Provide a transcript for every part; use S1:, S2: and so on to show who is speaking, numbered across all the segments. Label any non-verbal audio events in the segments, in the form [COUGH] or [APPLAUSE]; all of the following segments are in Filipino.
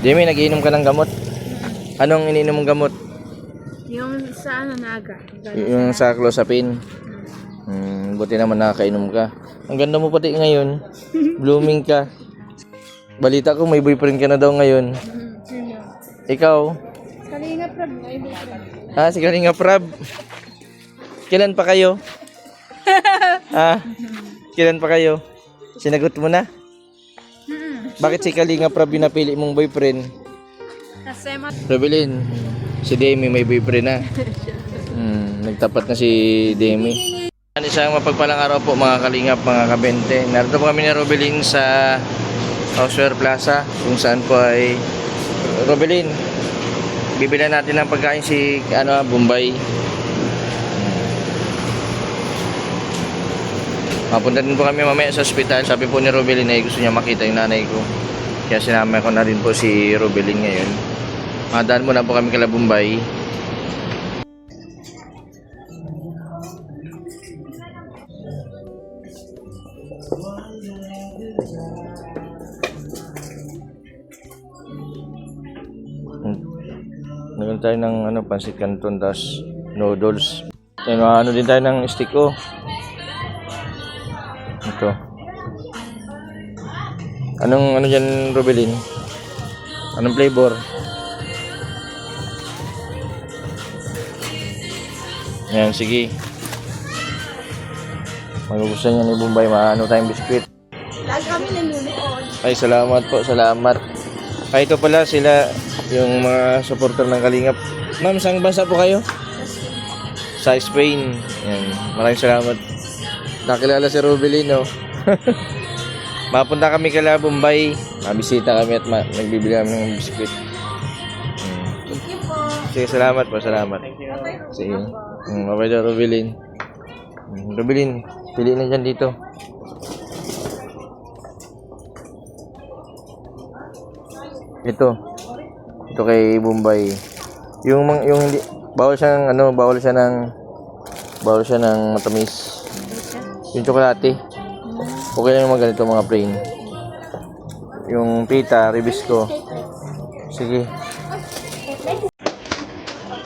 S1: Jamie, nagiinom ka ng gamot? Anong iniinom mong gamot?
S2: Yung sa ano naga.
S1: Yung sa clozapine. Hmm, buti naman nakakainom ka. Ang ganda mo pati ngayon. [LAUGHS] Blooming ka. Balita ko may boyfriend ka na daw ngayon. Ikaw?
S2: Kalinga Prab.
S1: Ah, si Kalinga Prab. Kailan pa kayo? [LAUGHS] ah, kailan pa kayo? Sinagot mo na? Bakit si Kalinga Prab yung napili mong boyfriend?
S2: Kasi mat...
S1: Rebelin, si Demi may boyfriend na. Hmm, nagtapat na si Demi. Yan, Isang mapagpalang araw po mga kalingap, mga kabente. Narito po kami ni Robelin sa Houseware Plaza kung saan po ay Robelin, bibilan natin ng pagkain si ano, Bombay. Mapunta din po kami mamaya sa ospital. Sabi po ni Robelin ay gusto niya makita yung nanay ko. Kaya sinama ko na rin po si Robelin ngayon. Madaan muna po kami kala Bombay. Nagano tayo ng ano, pansit canton, tas noodles. Ano, ano din tayo ng stick oh. Ito. Anong ano dyan, Robelin? Anong flavor? Yan, sige. Magugustuhan niya ni Bombay, maano tayong biskwit.
S2: Kami nanonood.
S1: Ay, salamat po, salamat. Ay, ito pala sila, yung mga supporter ng Kalingap. Ma'am, saan bansa po kayo? Sa Spain. Yan, maraming salamat. Nakilala si Rubelino. [LAUGHS] Mapunta kami kala Bombay. Mabisita kami at ma- nagbibili kami ng biskwit. Hmm.
S2: Thank you po.
S1: Sige, salamat po, salamat. Sige. Hmm, bye daw, Rubilin. Hmm, Rubilin, pili na dyan dito. Ito. Ito kay Bombay. Yung yung hindi bawal siya ng ano, bawal siya ng bawal siya ng matamis. Yung tsokolate. Okay lang yung mga ganito mga plain. Yung pita, ribis ko. Sige.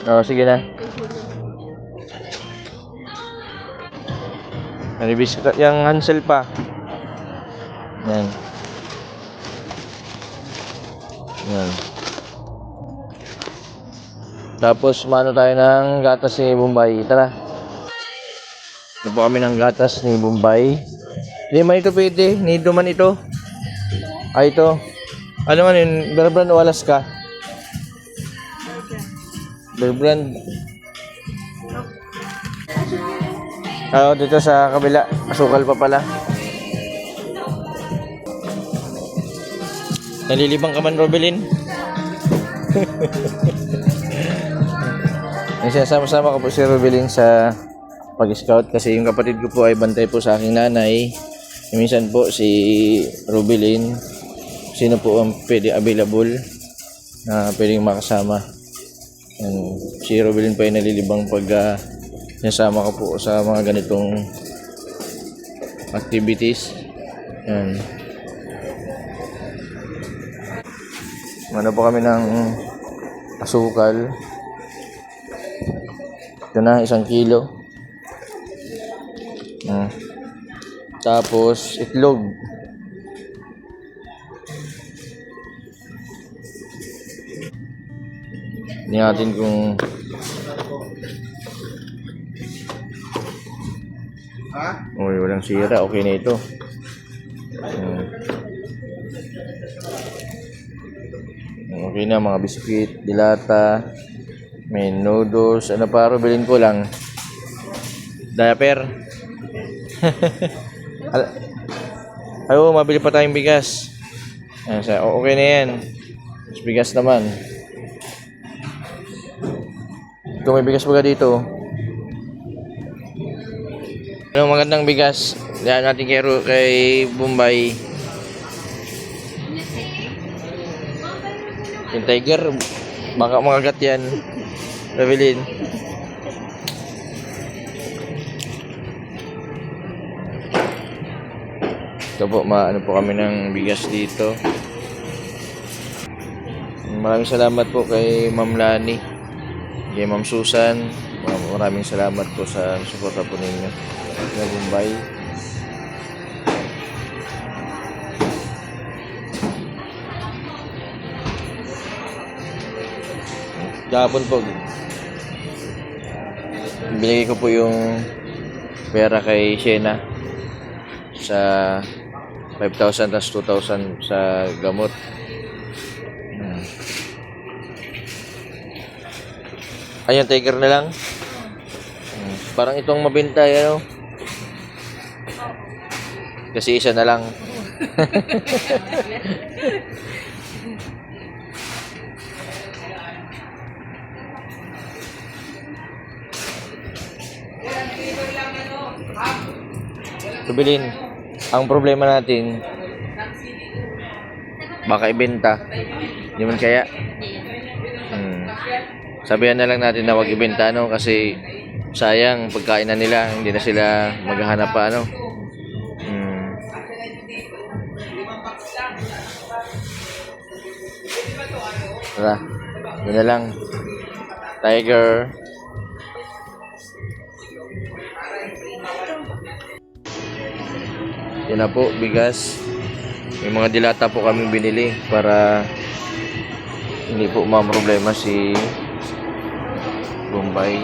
S1: Oo, sige na. Ribis ka, yung Hansel pa. Yan. Yan. Tapos, mano tayo ng gatas ni Bombay. Tara. Ito po kami ng gatas ni Bombay. Man ito pwede. Nido man ito. Ay, ito. Ano man yun? Bear brand o Alaska? Bear brand. Oo, dito sa kabila. Asukal pa pala. Nalilibang ka man, Robelin? [LAUGHS] Ang sinasama-sama ko po si Robelin sa pag-scout kasi yung kapatid ko po ay bantay po sa aking nanay. Minsan po si Robelin, sino po ang pwede available na pwedeng makasama. Yan, si Robelin pa ay nalilibang pag ah, sinasama ko po sa mga ganitong activities. Yan. Ano po kami ng asukal. Ito na, isang kilo. Mm. Tapos, itlog. Hindi natin kung Uy, walang sira. Okay na ito. Mm. Okay na, mga biskuit, dilata, may noodles, ano pa, bilhin ko lang. Diaper. [LAUGHS] Ay, oo, mabili pa tayong bigas. Ayan, okay na yan. Mas bigas naman. Ito, may bigas ba dito? Ano magandang bigas? Yan natin kay, kay Bombay. Yung tiger, baka makagat yan. Revelin. Ito po, maano po kami ng bigas dito. Maraming salamat po kay Ma'am Lani, kay Ma'am Susan. Mar- Maraming salamat po sa suporta po ninyo. Na Bombay. Kahapon po, binigay ko po yung pera kay Shena sa 5,000 tas 2,000 sa gamot. Hmm. Ayun, tiger na lang. Hmm. Parang itong mabenta, ano? Kasi isa na lang. [LAUGHS] Tubilin, ang problema natin, baka ibenta. Hindi man kaya. Hmm. Sabihan na lang natin na wag ibenta no kasi sayang pagkain na nila, hindi na sila maghahanap pa ano. Hmm. Tara, yun na lang. Tiger. Yan na po, bigas. May mga dilata po kaming binili para hindi po problema si Bombay.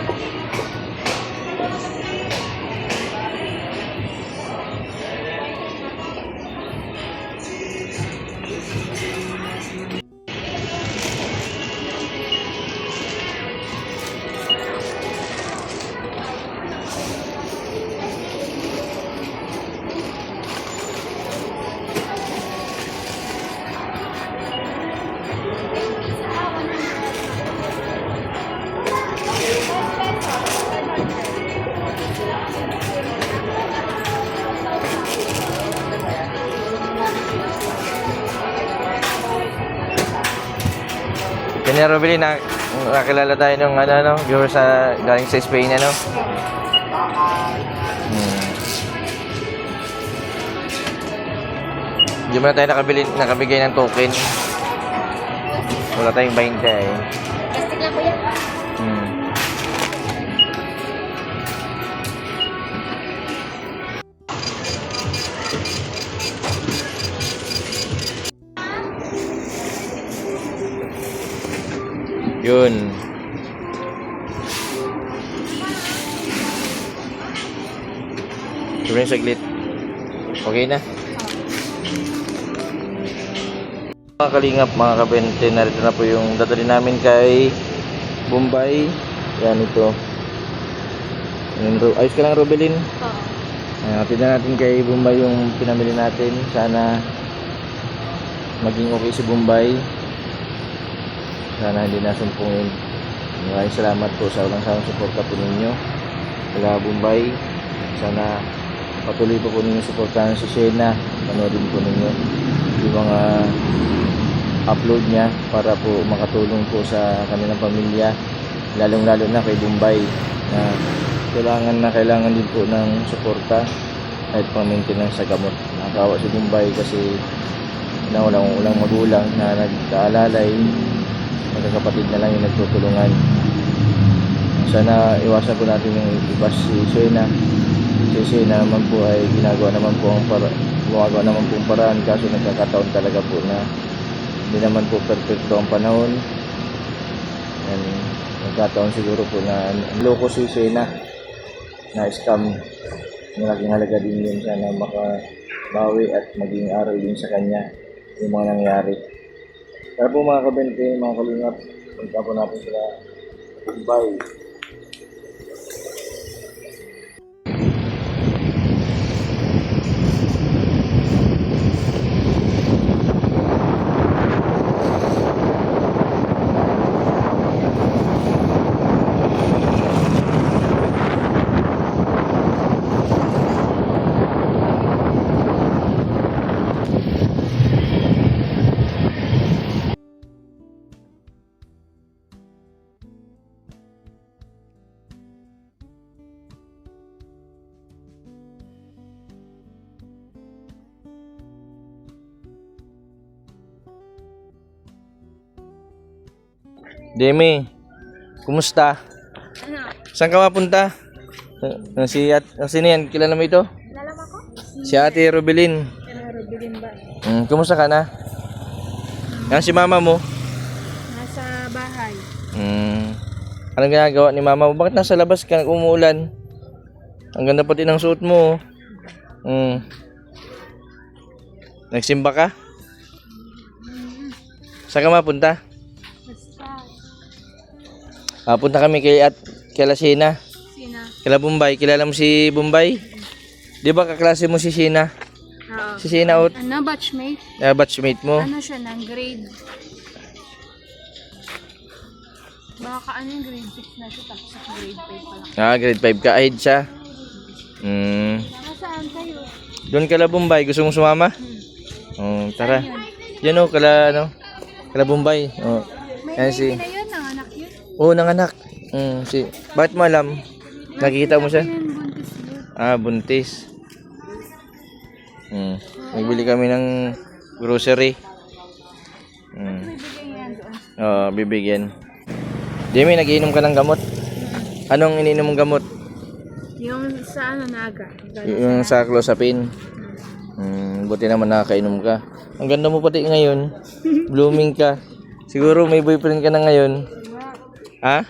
S1: Kanya Robili, na, nakilala tayo ng ano, ano, viewer sa, galing sa Spain, ano? Hmm. Hindi mo na tayo nakabili, nakabigay ng token. Wala tayong 20 eh.
S2: Plastic lang.
S1: Hmm. Yun. Sobrang saglit. Okay na. Mga kalingap, mga kabente, narito na po yung dadali namin kay Bombay. Yan ito. Ayos ka lang, Robelin.
S2: Oo.
S1: Uh, tignan natin kay Bombay yung pinamili natin. Sana maging okay si Bombay. Sana hindi nasumpungin. Maraming salamat po sa walang sawang suporta po ninyo. Wala Bombay. Sana patuloy po po ninyo suportahan si Shena. Panoodin po ninyo yung mga upload niya para po makatulong po sa kanilang pamilya. Lalong lalo na kay Bombay na kailangan na kailangan din po ng suporta kahit pang maintenance sa gamot. Nakakawa si Bombay kasi na walang, walang magulang na nagkaalalay magkakapatid na lang yung nagtutulungan. Sana iwasan po natin yung ibas si Shena. Si Shena naman po ay ginagawa naman po ang para gumagawa naman po ang paraan kaso nagkakataon talaga po na hindi naman po perfecto ang panahon. And nagkataon siguro po na loko si Shena na scam. Malaking halaga din yun sana makabawi at maging aral din sa kanya yung mga nangyari. Tara po mga kabente, mga kalingap, punta po natin sila Bombay. Demi, kumusta?
S2: Ano?
S1: Saan ka mapunta? Uh, si at uh, sino yan? Kilala mo ito?
S2: Lalam ako?
S1: Si Ate Rubilin.
S2: Ano, Rubilin ba?
S1: Mm, kumusta ka na? Yan si mama mo.
S2: Nasa bahay.
S1: Mm. Anong ginagawa ni mama mo? Bakit nasa labas ka umuulan? Ang ganda pati ng suot mo. oh. Mm. Nagsimba ka? Saan ka mapunta? Ah, punta kami kay at kay Sina.
S2: Sina?
S1: Kila Bombay. Kilala mo si Bombay? Di ba kaklase mo si Sina?
S2: Oo.
S1: Si Sina out.
S2: Ano, batchmate?
S1: Uh, batchmate mo.
S2: Ano siya ng grade? Baka ano yung grade 6 na siya tapos sa grade 5 pa lang.
S1: Ah, grade 5 ka. Ahid siya. Mm.
S2: Nasaan kayo?
S1: Doon kala Bombay. Gusto mong sumama? Oh, tara. Yan o, kala ano? Kala Bombay. Oh. Ayan si... Oo, nanganak. Mm, si... Bakit mo alam? Nakikita mo siya? Ah, buntis. Mm. Nagbili kami ng grocery. Mm. Oo, bibigyan. Jimmy, nagiinom ka ng gamot? Anong iniinom mong gamot?
S2: Yung sa ano, naga.
S1: Yung sa clozapine. Mm, buti naman nakakainom ka. Ang ganda mo pati ngayon. [LAUGHS] Blooming ka. Siguro may boyfriend ka na ngayon. Ha?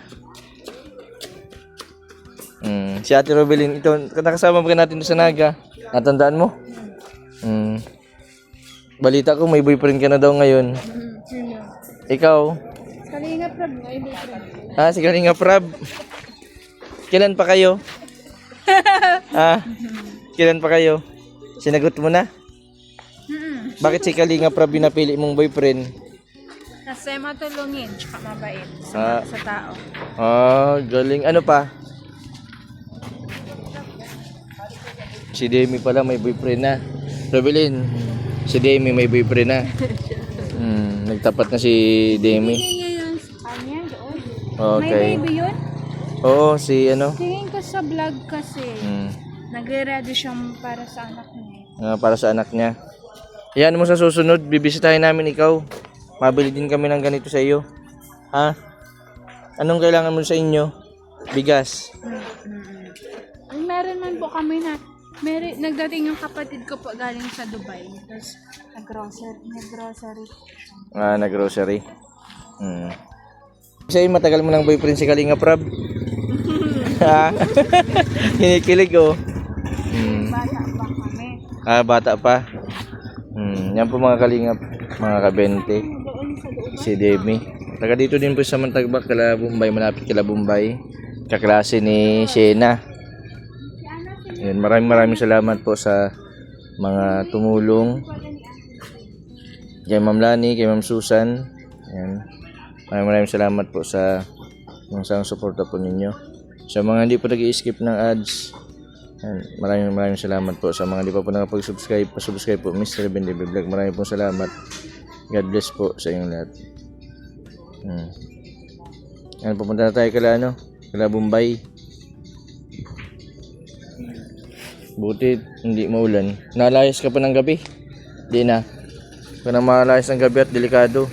S1: Mm, si Ate Robelin, ito, nakasama ba natin sa Naga? Natandaan mo? Mm. Balita ko may boyfriend ka na daw ngayon. Ikaw?
S2: Kalinga prab, may boyfriend.
S1: Ah, si Kalinga Prab. Kailan pa kayo? [LAUGHS] ah, kailan pa kayo? Sinagot mo na? Bakit si Kalinga Prab yung napili mong boyfriend?
S2: Kasi matulungin, tsaka mabait
S1: Ah.
S2: sa, sa tao.
S1: Ah, galing. Ano pa? Si Demi pala may boyfriend na. Robelin, si Demi may boyfriend na. Hmm, nagtapat na si Demi.
S2: Niya sa kanya doon.
S1: Okay.
S2: May baby yun?
S1: Oo, si ano?
S2: Tingin ko sa vlog kasi.
S1: Hmm.
S2: Nagre-ready siyang para sa anak niya.
S1: Ah, para sa anak niya. Yan mo sa susunod, bibisitahin namin ikaw. Mabili din kami ng ganito sa iyo. Ha? Anong kailangan mo sa inyo? Bigas.
S2: Ay, meron man po kami na Meri, nagdating yung kapatid ko po galing sa Dubai. Tapos, nag-grocery. Nag-grocery.
S1: Ah, na grocery. Hmm. Sa'yo, matagal mo ng boyfriend si Kalinga Prab. [LAUGHS] ha? [LAUGHS] Kinikilig oh. Hmm.
S2: Bata pa kami.
S1: Ah, bata pa. Hmm. Yan po mga Kalinga, mga kabente. Si Demi. Taga dito din po sa Mantagbak, kala Bombay, malapit kala Bombay. Kaklase ni Shena. Yan, maraming maraming salamat po sa mga tumulong. Kay Ma'am Lani, kay Ma'am Susan. Yan. Maraming maraming salamat po sa mga sa suporta po ninyo. Sa mga hindi po nag-i-skip ng ads, yan, maraming maraming salamat po. Sa mga hindi pa po nakapag-subscribe, pa-subscribe po Mr. Ben Vlog. Maraming po salamat. God bless po sa inyong lahat. Hmm. Yan, pupunta na tayo kala ano? Kala Bombay. Buti hindi maulan. Nalayas ka pa ng gabi. Di na. Kung na malayas ng gabi at delikado.